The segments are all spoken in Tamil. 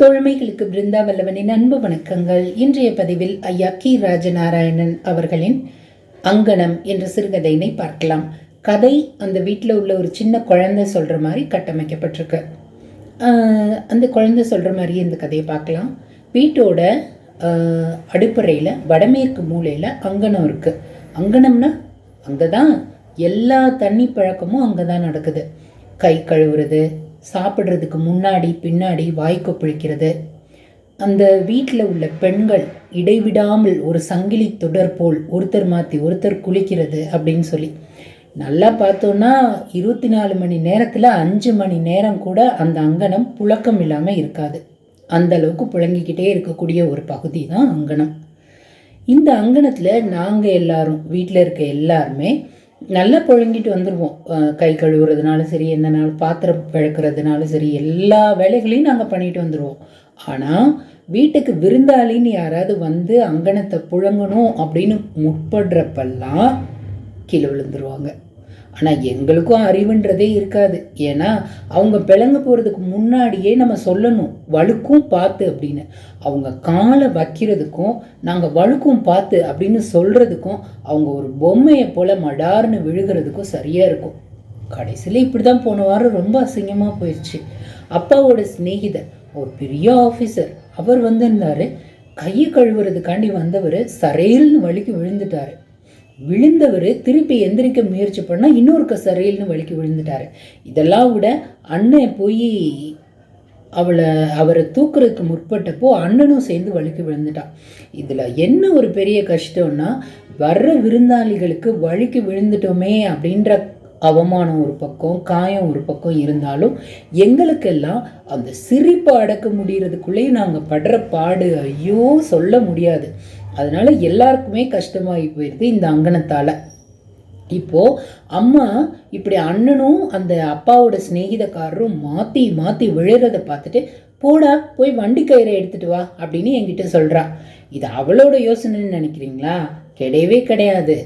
தோழமைகளுக்கு பிருந்தா வல்லவனின் அன்பு வணக்கங்கள். இன்றைய பதிவில் ஐயா கி. ராஜநாராயணன் அவர்களின் அங்கனம் என்ற சிறுகதையினை பார்க்கலாம். கதை அந்த வீட்டில் உள்ள ஒரு சின்ன குழந்தை சொல்கிற மாதிரி கட்டமைக்கப்பட்டிருக்கு. அந்த குழந்தை சொல்கிற மாதிரியே இந்த கதையை பார்க்கலாம். வீட்டோட அடுப்பறையில் வடமேற்கு மூலையில் அங்கனம் இருக்குது அங்கனம்னா அங்கே தான் எல்லா தண்ணி பழக்கமும் அங்கே தான் நடக்குது. கை கழுவுறது சாப்பிட்றதுக்கு முன்னாடி பின்னாடி வாய்க்கு பிழிக்கிறது அந்த வீட்டில் உள்ள பெண்கள் இடைவிடாமல் ஒரு சங்கிலி தொடர் போல் ஒருத்தர் மாற்றி ஒருத்தர் குளிக்கிறது அப்படின்னு சொல்லி. நல்லா பார்த்தோன்னா இருபத்தி நாலு மணி நேரத்தில் அஞ்சு மணி நேரம் கூட அந்த அங்கனம் புழக்கம் இல்லாமல் இருக்காது. அந்த அளவுக்கு புழங்கிக்கிட்டே இருக்கக்கூடிய ஒரு பகுதி தான் அங்கனம். இந்த அங்கணத்தில் நாங்கள் எல்லாரும் வீட்டில் இருக்க எல்லாருமே நல்லா புழங்கிட்டு வந்துடுவோம் கை கழுவுறதுனாலும் சரி எந்த நாள் பாத்திரம் பிழக்கிறதுனாலும் சரி எல்லா வேலைகளையும் நாங்கள் பண்ணிட்டு வந்துடுவோம் ஆனால் வீட்டுக்கு விருந்தாளின்னு யாராவது வந்து அங்கணத்தை புழங்கணும் அப்படின்னு முற்படுறப்பெல்லாம் கீழே விழுந்துருவாங்க. ஆனால் எங்களுக்கும் அறிவுன்றதே இருக்காது. ஏன்னா அவங்க பிளங்க போகிறதுக்கு முன்னாடியே நம்ம சொல்லணும் வழுக்கும் பார்த்து அப்படின்னு. அவங்க காலை வைக்கிறதுக்கும் நாங்கள் வழுக்கும் பார்த்து அப்படின்னு சொல்கிறதுக்கும் அவங்க ஒரு பொம்மையை போல் மடார்னு விழுகிறதுக்கும் சரியாக இருக்கும். கடைசியில் இப்படி தான் போன வாரம் ரொம்ப அசிங்கமாக போயிடுச்சு அப்பாவோட சிநேகிதர் ஒரு பெரிய ஆஃபீஸர் அவர் வந்திருந்தாரு. கையை கழுவுறதுக்காண்டி வந்தவர் சரையல்னு வலிக்கு விழுந்துட்டாரு. விழுந்தவர் திருப்பி எந்திரிக்க முயற்சி பண்ணால் இன்னொருக்க சரியில்னு வலிக்கு விழுந்துட்டாரு. இதெல்லாம் விட அண்ணன் போய் அவளை அவரை தூக்குறதுக்கு முற்பட்டப்போ அண்ணனும் சேர்ந்து வழுக்கி விழுந்துட்டான். இதில் என்ன ஒரு பெரிய கஷ்டம்னா வர்ற விருந்தாளிகளுக்கு வழுக்கி விழுந்துட்டோமே அப்படின்ற அவமானம் ஒரு பக்கம் காயம் ஒரு பக்கம் இருந்தாலும் எங்களுக்கெல்லாம் அந்த சிரிப்பை அடக்க முடிகிறதுக்குள்ளேயே நாங்கள் படுற பாடு ஐயோ சொல்ல முடியாது. அதனால் எல்லாருக்குமே கஷ்டமாகி போயிடுது இந்த அங்கனத்தால். இப்போது அம்மா இப்படி அண்ணனும் அந்த அப்பாவோட சிநேகிதக்காரரும் மாற்றி மாற்றி விழுறத பார்த்துட்டு போடா போய் வண்டி கயிறை எடுத்துட்டு வா அப்படின்னு என்கிட்ட சொல்கிறா இது அவளோட யோசனைன்னு நினைக்கிறீங்களா? கிடையவே கிடையாது.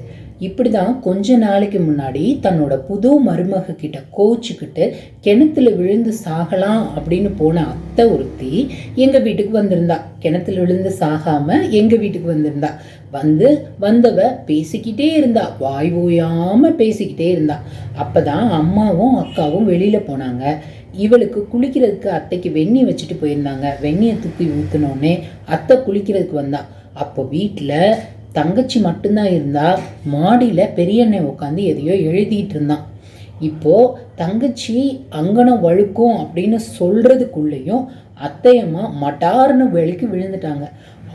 இப்படி தான் கொஞ்ச நாளைக்கு முன்னாடி தன்னோட புது மருமக கிட்ட கோச்சிக்கிட்டு கிணத்துல விழுந்து சாகலாம் அப்படின்னு போன அத்தை ஒருத்தி எங்கள் வீட்டுக்கு வந்திருந்தா. கிணத்துல விழுந்து சாகாம எங்கள் வீட்டுக்கு வந்திருந்தா. வந்து வந்தவ பேசிக்கிட்டே இருந்தா. வாய் ஓயாம பேசிக்கிட்டே இருந்தா. அப்பதான் அம்மாவும் அக்காவும் வெளியில போனாங்க. இவளுக்கு குளிக்கிறதுக்கு அத்தைக்கு வெந்நி வச்சுட்டு போயிருந்தாங்க. வெந்நியை தூக்கி ஊற்றினோடனே அத்தை குளிக்கிறதுக்கு வந்தா. அப்போ வீட்டில் தங்கச்சி மட்டும்தான் இருந்தா மாடியில் பெரியண்ணன் உட்காந்து எதையோ எழுதிட்டு இருந்தான். இப்போது தங்கச்சி அங்கனம் வழுக்கும் அப்படின்னு சொல்கிறதுக்குள்ளேயும் அத்தையம்மா மட்டார்னு வெளிக்கு விழுந்துட்டாங்க.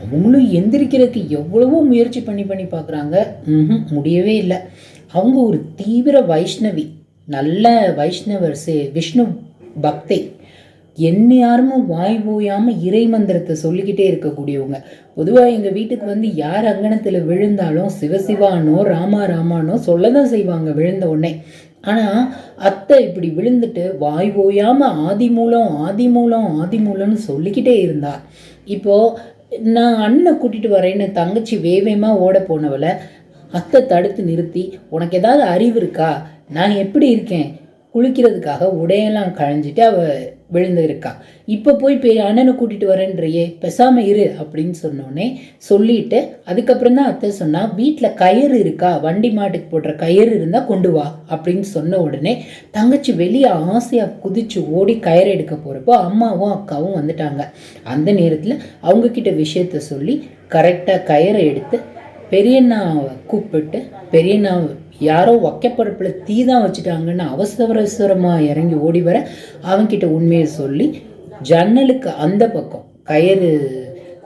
அவங்களும் எந்திரிக்கிறதுக்கு எவ்வளவோ முயற்சி பண்ணி பண்ணி பார்க்குறாங்க ம்ஹும், முடியவே இல்லை. அவங்க ஒரு தீவிர வைஷ்ணவி. நல்ல வைஷ்ணவர் சே- விஷ்ணு பக்தை. என்ன யாருமே வாய் ஓயாமல் இறை மந்திரத்தை சொல்லிக்கிட்டே இருக்கக்கூடியவங்க. பொதுவாக எங்கள் வீட்டுக்கு வந்து யார் அங்கணத்தில் விழுந்தாலும் சிவசிவானோ ராமா ராமானோ சொல்ல தான் செய்வாங்க விழுந்த உடனே. ஆனால் அத்தை இப்படி விழுந்துட்டு வாய் ஓயாமல் ஆதி மூலம் ஆதி மூலம் ஆதி மூலம்னு சொல்லிக்கிட்டே இருந்தா. இப்போது நான் அண்ணனை கூட்டிகிட்டு வரேன்னு தங்கச்சி வேவேமாக ஓட போனவளை அத்தை தடுத்து நிறுத்தி உனக்கு ஏதாவது அறிவு இருக்கா? நான் எப்படி இருக்கேன்? குளிக்கிறதுக்காக உடையெல்லாம் களைஞ்சிட்டு அவள் விழுந்திருக்கா. இப்போ போய் பெரிய அண்ணனை கூட்டிட்டு வரேன்றியே பேசாம இரு அப்படின்னு சொன்னோடனே சொல்லிட்டு அதுக்கப்புறம் தான் அத்தை சொன்னா வீட்டில் கயிறு இருக்கா? வண்டி மாட்டுக்கு போடுற கயிறு இருந்தால் கொண்டு வா அப்படின்னு சொன்ன உடனே தங்கச்சி வெளியே ஆசையாக குதிச்சு ஓடி கயிறு எடுக்க போகிறப்போ அம்மாவும் அக்காவும் வந்துட்டாங்க. அந்த நேரத்தில் அவங்கக்கிட்ட விஷயத்த சொல்லி கரெக்டாக கயிறை எடுத்து பெரியண்ணாவை கூப்பிட்டு பெரியண்ணா யாரோ ஒக்கப்பரப்பில் தீ தான் வச்சுட்டாங்கன்னு அவசரவசரமாக இறங்கி ஓடி வர அவன்கிட்ட உண்மையை சொல்லி ஜன்னலுக்கு அந்த பக்கம் கயிறு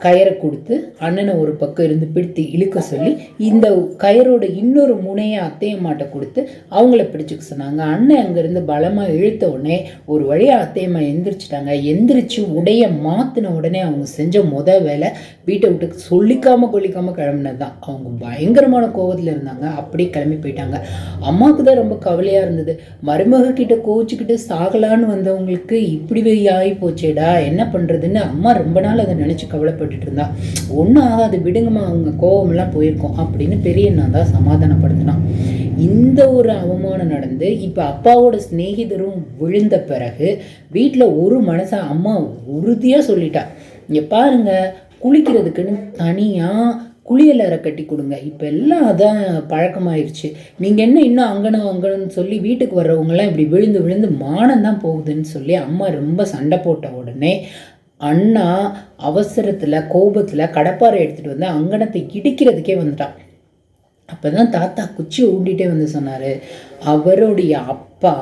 கயரை கொடுத்து அண்ணனை ஒரு பக்கம் இருந்து பிடித்து இழுக்க சொல்லி இந்த கயரோட இன்னொரு முனையை அத்தையம்மாட்ட கொடுத்து அவங்கள பிடிச்சிக்க சொன்னாங்க. அண்ணன் அங்கேருந்து பலமாக இழுத்த உடனே ஒரு வழியாக அத்தையம்மா எந்திரிச்சிட்டாங்க. எந்திரிச்சு உடைய மாற்றின உடனே அவங்க செஞ்ச முத வேலை வீட்டை விட்டு சொல்லிக்காமல் கொல்லிக்காமல் கிளம்புனது தான். அவங்க பயங்கரமான கோவத்தில் இருந்தாங்க. அப்படியே கிளம்பி போயிட்டாங்க. அம்மாவுக்கு தான் ரொம்ப கவலையாக இருந்தது. மருமக கிட்ட கோச்சிக்கிட்டு சாகலான்னு வந்தவங்களுக்கு இப்படி ஆகி போச்சேடா என்ன பண்ணுறதுன்னு அம்மா ரொம்ப நாள் அதை நினச்சி கவலைப்பட்டு கஷ்டப்பட்டுட்டு இருந்தா ஒன்றும் ஆகாது விடுங்கம்மா அவங்க கோவமெல்லாம் போயிருக்கோம் அப்படின்னு பெரியண்ணா தான் சமாதானப்படுத்தினான். இந்த ஒரு அவமானம் நடந்து இப்போ அப்பாவோட சிநேகிதரும் விழுந்த பிறகு வீட்டில் ஒரு மனசா அம்மா உறுதியாக சொல்லிட்டா இங்கே பாருங்க குளிக்கிறதுக்குன்னு தனியாக குளியலறை கட்டி கொடுங்க. இப்போ எல்லாம் அதான் பழக்கமாயிருச்சு. நீங்கள் என்ன இன்னும் அங்கனம் அங்கனம்னு சொல்லி வீட்டுக்கு வர்றவங்கலாம் இப்படி விழுந்து விழுந்து மானம் தான் போகுதுன்னு சொல்லி அம்மா ரொம்ப சண்டை போட்ட உடனே அண்ணா அவசரத்தில் கோபத்தில் கடப்பாரை எடுத்துகிட்டு வந்து அங்கனத்தை இடிக்கிறதுக்கே வந்துட்டான். அப்போ தான் தாத்தா குச்சி ஊண்டிகிட்டே வந்து சொன்னார். அவருடைய அப்பா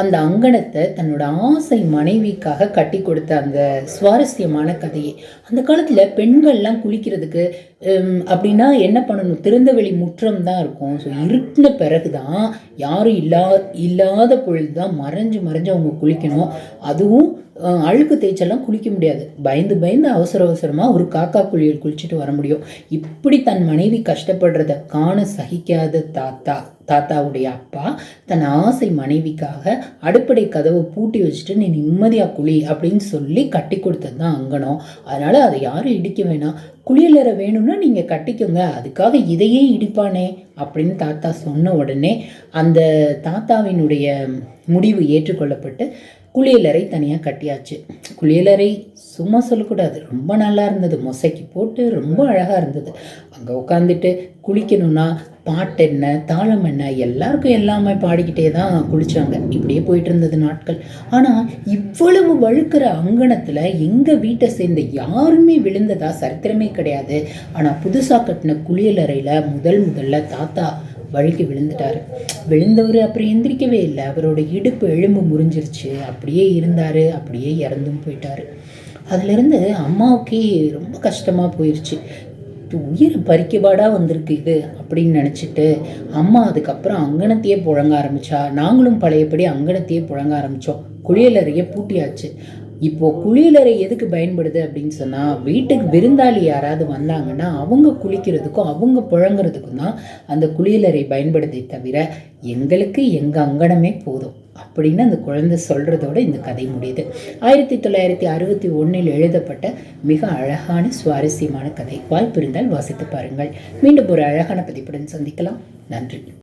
அந்த அங்கணத்தை தன்னோட ஆசை மனைவிக்காக கட்டி கொடுத்த அந்த சுவாரஸ்யமான கதையை. அந்த காலத்தில் பெண்கள்லாம் குளிக்கிறதுக்கு அப்படின்னா என்ன பண்ணணும்? திறந்தவெளி முற்றம் தான் இருக்கும். ஸோ இருட்டின பிறகு தான் யாரும் இல்லா இல்லாத பொழுது தான் மறைஞ்சு மறைஞ்சு அவங்க குளிக்கணும். அதுவும் அழுக்கு தேய்ச்செல்லாம் குளிக்க முடியாது. பயந்து பயந்து அவசர அவசரமாக ஒரு காக்கா குளியல் குளிச்சுட்டு வர முடியும். இப்படி தன் மனைவி கஷ்டப்படுறத காண சகிக்காத தாத்தா. தாத்தாவுடைய அப்பா தன் ஆசை மனைவிக்காக அடுப்படை கதவை பூட்டி வச்சுட்டு நீ நிம்மதியாக குழி அப்படின்னு சொல்லி கட்டி கொடுத்தது தான் அங்கனம். அதனால் அதை யாரும் இடிக்க வேணாம். குளியலறை வேணும்னா நீங்கள் கட்டிக்கோங்க. அதுக்காக இதையே இடிப்பானே அப்படின்னு தாத்தா சொன்ன உடனே அந்த தாத்தாவினுடைய முடிவு ஏற்றுக்கொள்ளப்பட்டு குளியலறை தனியாக கட்டியாச்சு. குளியலறை சும்மா சொல்லக்கூடாது. ரொம்ப நல்லா இருந்தது. மொசைக்கு போட்டு ரொம்ப அழகாக இருந்தது. அங்கே உட்காந்துட்டு குளிக்கணும்னா பாட்டு என்ன தாளம் என்ன எல்லாருக்கும் எல்லாமே பாடிக்கிட்டே தான் குளித்தாங்க இப்படியே போயிட்டு இருந்தது நாட்கள். ஆனால் இவ்வளவு வழுக்கிற அங்கணத்தில் எங்கள் வீட்டை சேர்ந்த யாருமே விழுந்ததா சரித்திரமே கிடையாது. ஆனால் புதுசாக கட்டின குளியலறையில் முதல் முதல்ல தாத்தா வழுக்கி விழுந்துட்டார். விழுந்தவர் அப்புறம் எந்திரிக்கவே இல்லை. அவரோட இடுப்பு எலும்பு முறிஞ்சிருச்சு. அப்படியே இருந்தார். அப்படியே இறந்தும் போயிட்டார். அதுலேருந்து அம்மாவுக்கே ரொம்ப கஷ்டமாக போயிடுச்சு உயிர் பறிக்கபாடாக வந்திருக்கு இது அப்படின்னு நினச்சிட்டு அம்மா அதுக்கப்புறம் அங்கனத்தையே புழங்க ஆரம்பித்தா நாங்களும் பழையபடி அங்கனத்தையே புழங்க ஆரம்பித்தோம் குளியலறையை பூட்டியாச்சு. இப்போது குளியலறை எதுக்கு பயன்படுது அப்படின்னு சொன்னால் வீட்டுக்கு விருந்தாளி யாராவது வந்தாங்கன்னா அவங்க குளிக்கிறதுக்கும் அவங்க புழங்குறதுக்கும் தான் அந்த குளியலறை பயன்படுதே தவிர எங்களுக்கு எங்கள் அங்கனமே போதும் அப்படின்னு அந்த குழந்தை சொல்கிறதோட இந்த கதை முடியுது. ஆயிரத்தி தொள்ளாயிரத்தி அறுபத்தி ஒன்றில் எழுதப்பட்ட மிக அழகான சுவாரஸ்யமான கதை. வாய்ப்பு இருந்தால் வாசித்து பாருங்கள். மீண்டும் ஒரு அழகான பதிப்புடன் சந்திக்கலாம். நன்றி.